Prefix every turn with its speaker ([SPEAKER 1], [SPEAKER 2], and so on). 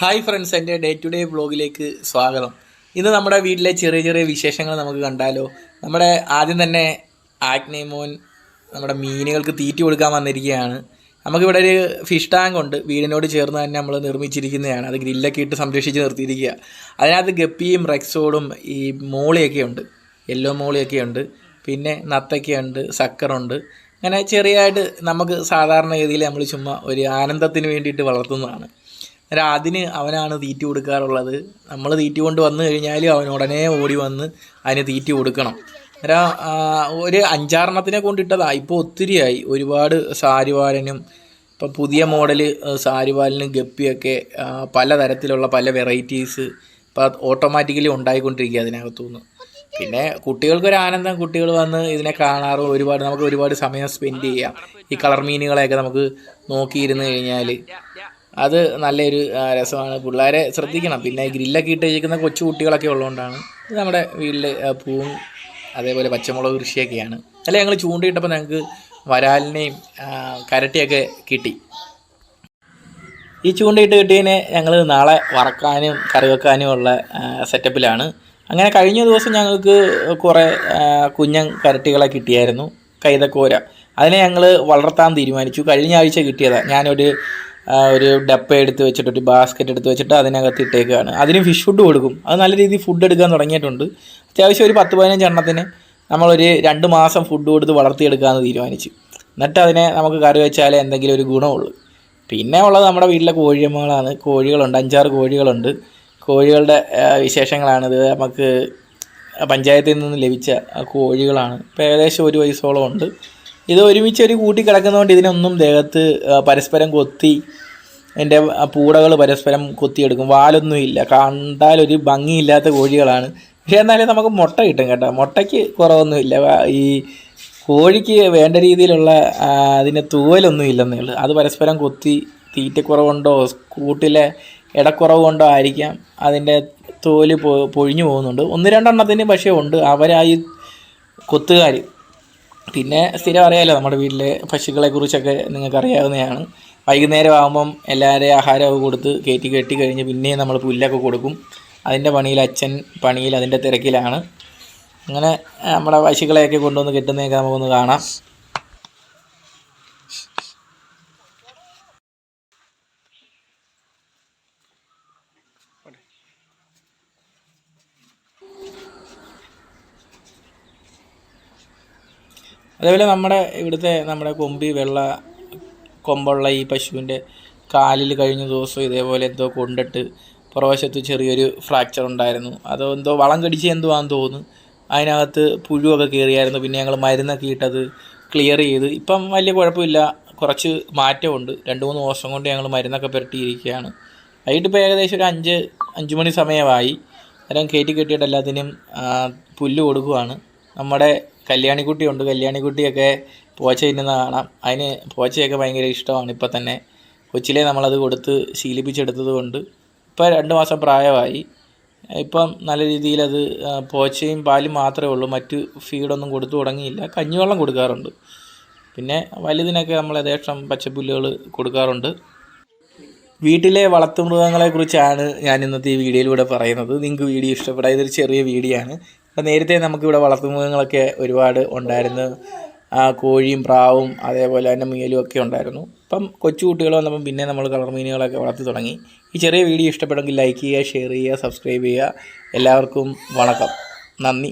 [SPEAKER 1] Hi friends എന്റെ day to day വ്ളോഗിലേക്ക് സ്വാഗതം. ഇന്ന് നമ്മുടെ വീട്ടിലെ ചെറിയ ചെറിയ വിശേഷങ്ങൾ നമുക്ക് കണ്ടാലോ. നമ്മുടെ ആദ്യം തന്നെ ആഗ്നേമോൻ നമ്മുടെ മീനുകൾക്ക് തീറ്റി കൊടുക്കാൻ വന്നിരിക്കുകയാണ്. നമുക്കിവിടെ ഒരു ഫിഷ് ടാങ്ക് ഉണ്ട്. വീടിനോട് ചേർന്ന് തന്നെ നമ്മൾ നിർമ്മിച്ചിരിക്കുന്നതാണ്. അത് ഗ്രില്ലൊക്കെ ഇട്ട് സംരക്ഷിച്ച് നിർത്തിയിരിക്കുക. അതിനകത്ത് ഗപ്പിയും റെക്സോഡും ഈ മോളിയൊക്കെ ഉണ്ട്. യെല്ലോ മോളിയൊക്കെ ഉണ്ട്. പിന്നെ നത്തയ്ക്കുണ്ട് സക്കറുണ്ട് അങ്ങനെ ചെറിയതായിട്ട് നമുക്ക് സാധാരണ രീതിയിൽ നമ്മൾ ചുമ്മാ ഒരു ആനന്ദത്തിന് വേണ്ടിയിട്ട് വളർത്തുന്നതാണ്. അതിന് അവനാണ് തീറ്റി കൊടുക്കാറുള്ളത്. നമ്മൾ തീറ്റി കൊണ്ട് വന്നു കഴിഞ്ഞാലും അവൻ ഉടനെ ഓടി വന്ന് അതിന് തീറ്റി കൊടുക്കണം. അന്നേരം ഒരു അഞ്ചാറെണ്ണത്തിനെ കൊണ്ടിട്ടതാ. ഇപ്പോൾ ഒത്തിരിയായി. ഒരുപാട് സാരിവാലനും ഇപ്പം പുതിയ മോഡൽ സാരിവാലിനും ഗപ്പിയൊക്കെ പലതരത്തിലുള്ള പല വെറൈറ്റീസ് ഇപ്പം ഓട്ടോമാറ്റിക്കലി ഉണ്ടായിക്കൊണ്ടിരിക്കുക അതിനകത്തുനിന്ന്. പിന്നെ കുട്ടികൾക്കൊരു ആനന്ദം കുട്ടികൾ വന്ന് ഇതിനെ കാണാറും ഒരുപാട് നമുക്ക് ഒരുപാട് സമയം സ്പെൻഡ് ചെയ്യാം. ഈ കളർ മീനുകളെയൊക്കെ നമുക്ക് നോക്കിയിരുന്ന് കഴിഞ്ഞാൽ അത് നല്ലൊരു രസമാണ്. പിള്ളേരെ ശ്രദ്ധിക്കണം. പിന്നെ ഗ്രില്ലൊക്കെ ഇട്ട് കഴിക്കുന്ന കൊച്ചു കുട്ടികളൊക്കെ ഉള്ളതുകൊണ്ടാണ് നമ്മുടെ വീട്ടിൽ പൂവും അതേപോലെ പച്ചമുളക് കൃഷിയൊക്കെയാണ്. അല്ല ഞങ്ങൾ ചൂണ്ടിയിട്ടപ്പോൾ ഞങ്ങൾക്ക് വരാലിനെയും കരട്ടിയൊക്കെ കിട്ടി. ഈ ചൂണ്ടയിട്ട് കിട്ടിയതിനെ ഞങ്ങൾ നാളെ വറക്കാനും കറി വെക്കാനും ഉള്ള സെറ്റപ്പിലാണ്. അങ്ങനെ കഴിഞ്ഞ ദിവസം ഞങ്ങൾക്ക് കുറേ കുഞ്ഞൻ കരട്ടികളെ കിട്ടിയായിരുന്നു. കൈതക്കോര. അതിനെ ഞങ്ങൾ വളർത്താൻ തീരുമാനിച്ചു. കഴിഞ്ഞ ആഴ്ച കിട്ടിയതാണ് ഞാനൊരു ഒരു ഡപ്പ എടുത്ത് വെച്ചിട്ട് ഒരു ബാസ്ക്കറ്റ് എടുത്ത് വെച്ചിട്ട് അതിനകത്ത് ഇട്ടേക്കുകയാണ് അതിന് ഫിഷ് ഫുഡ് കൊടുക്കും. അത് നല്ല രീതിയിൽ ഫുഡ് എടുക്കാൻ തുടങ്ങിയിട്ടുണ്ട്. അത്യാവശ്യം ഒരു പത്ത് പതിനഞ്ച് എണ്ണത്തിന് നമ്മളൊരു രണ്ട് മാസം ഫുഡ് കൊടുത്ത് വളർത്തിയെടുക്കാമെന്ന് തീരുമാനിച്ചു. എന്നിട്ട് അതിനെ നമുക്ക് കറി വെച്ചാലേ എന്തെങ്കിലും ഒരു ഗുണമുള്ളൂ. പിന്നെ ഉള്ളത് നമ്മുടെ വീട്ടിലെ കോഴിയമ്മകളാണ് കോഴികളുണ്ട്. അഞ്ചാറ് കോഴികളുണ്ട്. കോഴികളുടെ വിശേഷങ്ങളാണ് വിശേഷങ്ങളാണിത്. നമുക്ക് പഞ്ചായത്തിൽ നിന്ന് ലഭിച്ച കോഴികളാണ്. ഇപ്പോൾ ഏകദേശം ഒരു വയസ്സോളം ഉണ്ട്. ഇത് ഒരുമിച്ച് ഒരു കൂട്ടി കിടക്കുന്നതുകൊണ്ട് ഇതിനൊന്നും ദേഹത്ത് പരസ്പരം കൊത്തി എന്റെ പൂടകൾ പരസ്പരം കൊത്തിയെടുക്കും. വാലൊന്നുമില്ല കണ്ടാൽ ഒരു ഭംഗിയില്ലാത്ത കോഴികളാണ്. പക്ഷേ എന്നാലും നമുക്ക് മുട്ട കിട്ടും കേട്ടോ. മുട്ടയ്ക്ക് കുറവൊന്നുമില്ല ഈ കോഴിക്ക് വേണ്ട രീതിയിലുള്ള അതിന് തൂവലൊന്നും ഇല്ലെന്നേ ഉള്ളൂ. അത് പരസ്പരം കൊത്തി തീറ്റക്കുറവുണ്ടോ കൂട്ടിലെ ഇടക്കുറവ് കൊണ്ടോ ആയിരിക്കാം. അതിന്റെ തോൽ പൊഴിഞ്ഞു പോകുന്നുണ്ട്. ഒന്ന് രണ്ടെണ്ണത്തിന് പക്ഷേ ഉണ്ട്. അവരായി കൊത്തുകാർ പിന്നെ സ്ഥിരം അറിയാമല്ലോ നമ്മുടെ വീട്ടിലെ പശുക്കളെ കുറിച്ചൊക്കെ നിങ്ങൾക്ക് അറിയാവുന്നതാണ് വൈകുന്നേരം ആകുമ്പം എല്ലാവരെയും ആഹാരമൊക്കെ കൊടുത്ത് കയറ്റി കെട്ടി കഴിഞ്ഞ് പിന്നെയും നമ്മൾ പുല്ലൊക്കെ കൊടുക്കും. അതിന്റെ പണിയിൽ അച്ഛൻ പണിയിൽ അതിന്റെ തിരക്കിലാണ്. അങ്ങനെ നമ്മുടെ പശുക്കളെയൊക്കെ കൊണ്ടുവന്ന് കെട്ടുന്നതൊക്കെ നമുക്കൊന്ന് കാണാം. അതേപോലെ നമ്മുടെ ഇവിടുത്തെ നമ്മുടെ കൊമ്പി വെള്ള കൊമ്പുള്ള ഈ പശുവിന്റെ കാലിൽ കഴിഞ്ഞ ദിവസം ഇതേപോലെ എന്തോ കൊണ്ടിട്ട് പുറവശത്ത് ചെറിയൊരു ഫ്രാക്ചർ ഉണ്ടായിരുന്നു. അതോ എന്തോ വളം കടിച്ച് എന്തോ ആണെന്ന് തോന്നുന്നു. അതിനകത്ത് പുഴുവൊക്കെ കയറിയായിരുന്നു. പിന്നെ ഞങ്ങൾ മരുന്നൊക്കെ ഇട്ടത് ക്ലിയർ ചെയ്ത്. ഇപ്പം വലിയ കുഴപ്പമില്ല. കുറച്ച് മാറ്റമുണ്ട്. രണ്ട് മൂന്ന് ദിവസം കൊണ്ട് ഞങ്ങൾ മരുന്നൊക്കെ പുരട്ടിയിരിക്കുകയാണ്. വൈകിട്ട് ഇപ്പോൾ ഏകദേശം ഒരു അഞ്ച് അഞ്ച് മണി സമയമായി. അന്നേരം കയറ്റി കെട്ടിയിട്ട് എല്ലാത്തിനും പുല്ല് കൊടുക്കുവാണ്. നമ്മുടെ കല്യാണിക്കുട്ടിയുണ്ട് കല്യാണിക്കുട്ടിയൊക്കെ പോച്ച തിന്നുന്ന കാണാം. അതിന് പോച്ചയൊക്കെ ഭയങ്കര ഇഷ്ടമാണ് ഇപ്പം തന്നെ. കൊച്ചിലെ നമ്മളത് കൊടുത്ത് ശീലിപ്പിച്ചെടുത്തത് കൊണ്ട് ഇപ്പം രണ്ട് മാസം പ്രായമായി. ഇപ്പം നല്ല രീതിയിൽ അത് പോച്ചയും പാലും മാത്രമേ ഉള്ളൂ. മറ്റ് ഫീഡൊന്നും കൊടുത്തു തുടങ്ങിയില്ല. കഞ്ഞിവെള്ളം കൊടുക്കാറുണ്ട്. പിന്നെ വലുതിനൊക്കെ നമ്മൾ യഥേഷ്ടം പച്ചപ്പുല്ലുകൾ കൊടുക്കാറുണ്ട്. വീട്ടിലെ വളർത്തുമൃഗങ്ങളെക്കുറിച്ചാണ് ഞാൻ ഇന്നത്തെ ഈ വീഡിയോയിലൂടെ പറയുന്നത്. നിങ്ങൾക്ക് വീഡിയോ ഇഷ്ടപ്പെടാം ഇതൊരു ചെറിയ വീഡിയോ ആണ്. നേരത്തെ നമുക്കിവിടെ വളർത്തുമൃഗങ്ങളൊക്കെ ഒരുപാട് ഉണ്ടായിരുന്നു. കോഴിയും പ്രാവും അതേപോലെ തന്നെ മുയലും ഒക്കെ ഉണ്ടായിരുന്നു. ഇപ്പം കൊച്ചു കുട്ടികൾ വന്നപ്പം പിന്നെ നമ്മൾ കളർ മീനുകളൊക്കെ വളർത്തി തുടങ്ങി. ഈ ചെറിയ വീഡിയോ ഇഷ്ടപ്പെടുമെങ്കിൽ ലൈക്ക് ചെയ്യുക ഷെയർ ചെയ്യുക സബ്സ്ക്രൈബ് ചെയ്യുക. എല്ലാവർക്കും വണക്കം. നന്ദി.